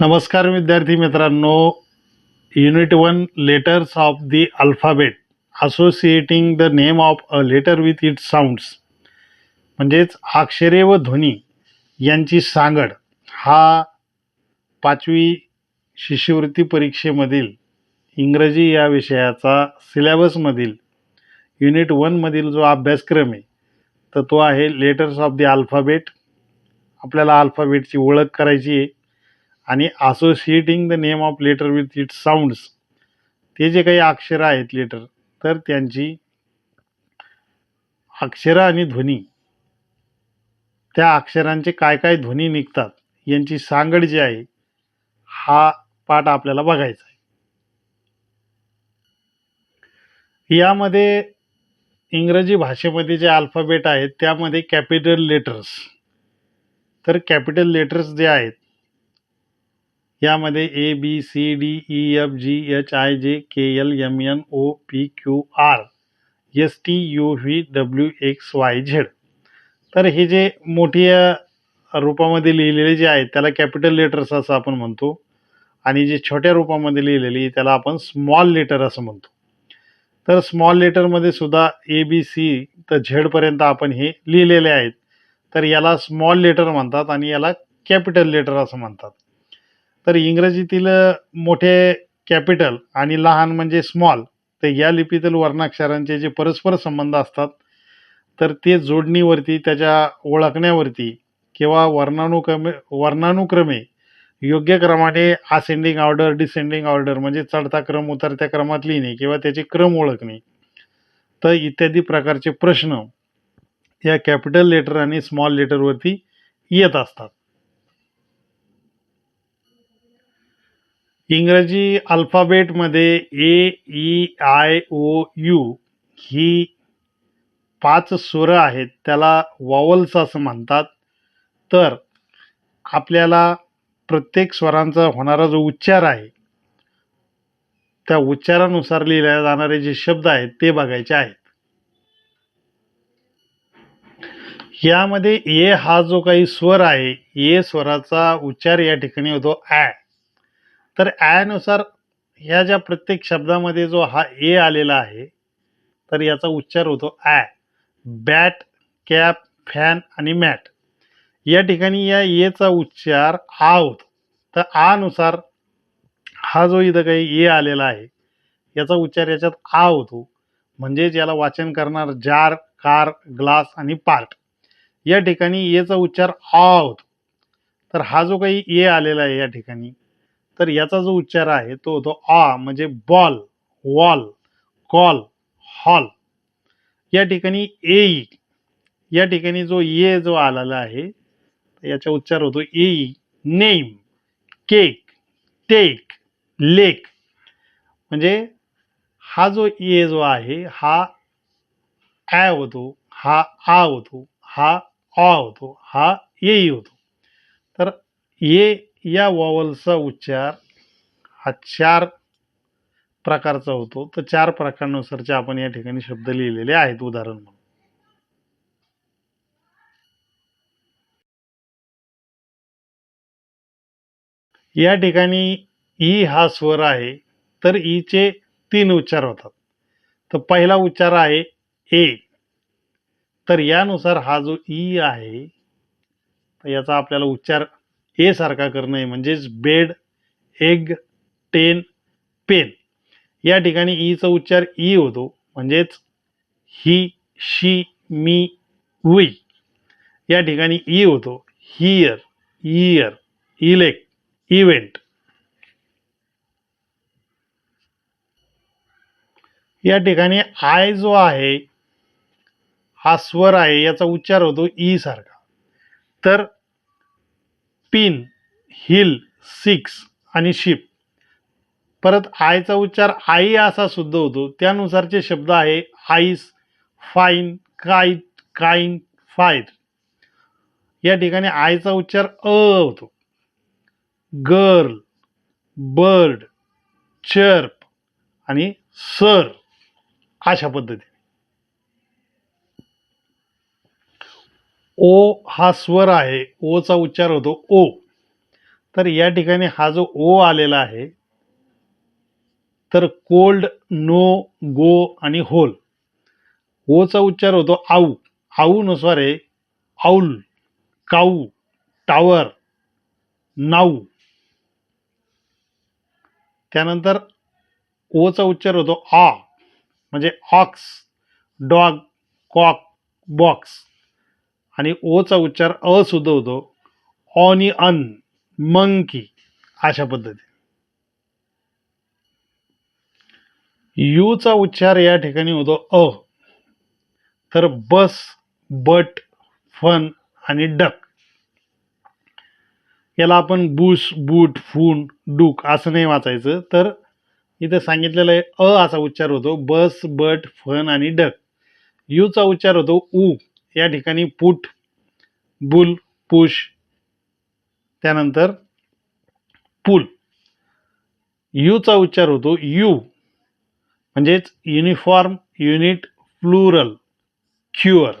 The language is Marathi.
नमस्कार विद्यार्थी मित्रांनो. Unit one letters of the alphabet associating the name of a letter with it sounds म्हणजेच अक्षरे व ध्वनी यांची सांगड हा पाचवी शिष्यवृत्ती परीक्षेमधील इंग्रजी या विषयाचा सिलेबसमधील युनिट वनमधील जो अभ्यासक्रम आहे तर तो आहे लेटर्स ऑफ दी अल्फाबेट आपल्याला अल्फाबेटची ओळख करायची आहे. आणि associating the name of letter with it sounds ते जे काही अक्षरं आहेत लेटर तर त्यांची अक्षरं आणि ध्वनी त्या अक्षरांचे काय काय ध्वनी निघतात यांची सांगड जी आहे हा पाठ आपल्याला बघायचा आहे. यामध्ये इंग्रजी भाषेमध्ये जे अल्फाबेट आहेत त्यामध्ये कॅपिटल लेटर्स तर कॅपिटल लेटर्स जे आहेत यामध्ये A B C D E F G H I J K L M N O P Q R S T U V W X Y Z तर हे जे मोठ्या रूपामध्ये लिहिलेले जे आहेत त्याला कॅपिटल लेटर्स असं आपण म्हणतो. आणि जे छोट्या रूपामध्ये लिहिलेली त्याला आपण स्मॉल लेटर असं म्हणतो. तर स्मॉल लेटरमध्ये सुद्धा ए बी सी तर झेडपर्यंत आपण हे लिहिलेले आहेत. तर याला स्मॉल लेटर म्हणतात आणि याला कॅपिटल लेटर असं म्हणतात. तर इंग्रजीतील मोठे कॅपिटल आणि लहान म्हणजे स्मॉल तर या लिपीतील वर्णाक्षरांचे जे परस्पर संबंध असतात तर ते जोडणीवरती त्याच्या ओळखण्यावरती किंवा वर्णानुक्रमे वर्णानुक्रमे योग्य क्रमाने असेंडिंग ऑर्डर डिसेंडिंग ऑर्डर म्हणजे चढता क्रम उतरत्या क्रमात लिहिणे किंवा त्याचे क्रम ओळखणे. तर इत्यादी प्रकारचे प्रश्न या कॅपिटल लेटर आणि स्मॉल लेटरवरती येत असतात. इंग्रजी अल्फाबेटमध्ये A E I O U ही पाच स्वरं आहेत. त्याला वॉवल्स असं म्हणतात. तर आपल्याला प्रत्येक स्वरांचा होणारा जो उच्चार आहे त्या उच्चारानुसार लिहिले जाणारे जे शब्द आहेत ते बघायचे आहेत. यामध्ये ए हा जो काही स्वर आहे ए स्वराचा उच्चार या ठिकाणी होतो ॲ. तर ॲनुसार ह्या ज्या प्रत्येक शब्दामध्ये जो हा ए आलेला आहे तर याचा उच्चार होतो ॲ बॅट कॅप फॅन आणि मॅट. या ठिकाणी या एचा उच्चार आ होतो. तर आनुसार हा जो इथं काही ए आलेला आहे याचा उच्चार याच्यात आ होतो. म्हणजेच याला वाचन करणार जार कार ग्लास आणि पार्ट. या ठिकाणी एचा उच्चार आ होतो. तर हा जो काही ए आलेला आहे या ठिकाणी तर याचा जो उच्चार आहे तो होतो आ म्हणजे बॉल वॉल कॉल हॉल. या ठिकाणी ए या ठिकाणी जो ये जो आलेला आहे याचा उच्चार होतो A name cake take lake. म्हणजे हा जो ए जो आहे हा ॲ होतो हा आ होतो हा ऑ होतो हा ए होतो. तर ए या वॉवलचा उच्चार हा चार प्रकारचा होतो. तर चार प्रकारानुसारचे आपण या ठिकाणी शब्द लिहिलेले आहेत उदाहरण म्हणून. या ठिकाणी ई हा स्वर आहे तर ईचे तीन उच्चार होतात. तर पहिला उच्चार आहे ए. तर यानुसार हा जो ई आहे याचा आपल्याला उच्चार हे सारखा करणं आहे. म्हणजेच बेड एग टेन पेन. या ठिकाणी ईचा उच्चार ई होतो. म्हणजेच ही शी मी वी. या ठिकाणी ई होतो. Here ear elect event. या ठिकाणी आय जो आहे हा स्वर आहे याचा उच्चार होतो ई सारखा. तर पिन हिल सिक्स आणि शिप. परत आयचा उच्चार आई असा सुद्धा होतो. त्यानुसारचे शब्द आहे ice fine kite kine fire या ठिकाणी आयचा उच्चार अ होतो. गर्ल बर्ड चर्प आणि सर अशा पद्धतीने. ओ हा स्वर आहे ओचा उच्चार होतो ओ. तर या ठिकाणी हा जो ओ आलेला आहे तर कोल्ड नो गो आणि होल. ओचा उच्चार होतो आऊ. आऊ नुसार आहे आऊल काऊ टावर नाऊ. त्यानंतर ओचा उच्चार होतो आ म्हणजे ऑक्स डॉग कॉक बॉक्स. आणि ओचा उच्चार अ सुद्धा होतो. ऑनी अन मंकी अशा पद्धती यूचा उच्चार या ठिकाणी होतो अ. तर बस बट फन आणि डक. याला आपण बुश बूट फून डूक असं नाही वाचायचं. तर इथं सांगितलेलं आहे अ असा उच्चार होतो. बस बट फन आणि डक. यूचा उच्चार होतो ऊ या ठिकाणी पुट बुल पुश त्यानंतर पुल यूचा उच्चार होतो यू म्हणजेच युनिफॉर्म युनिट प्लुरल क्युअर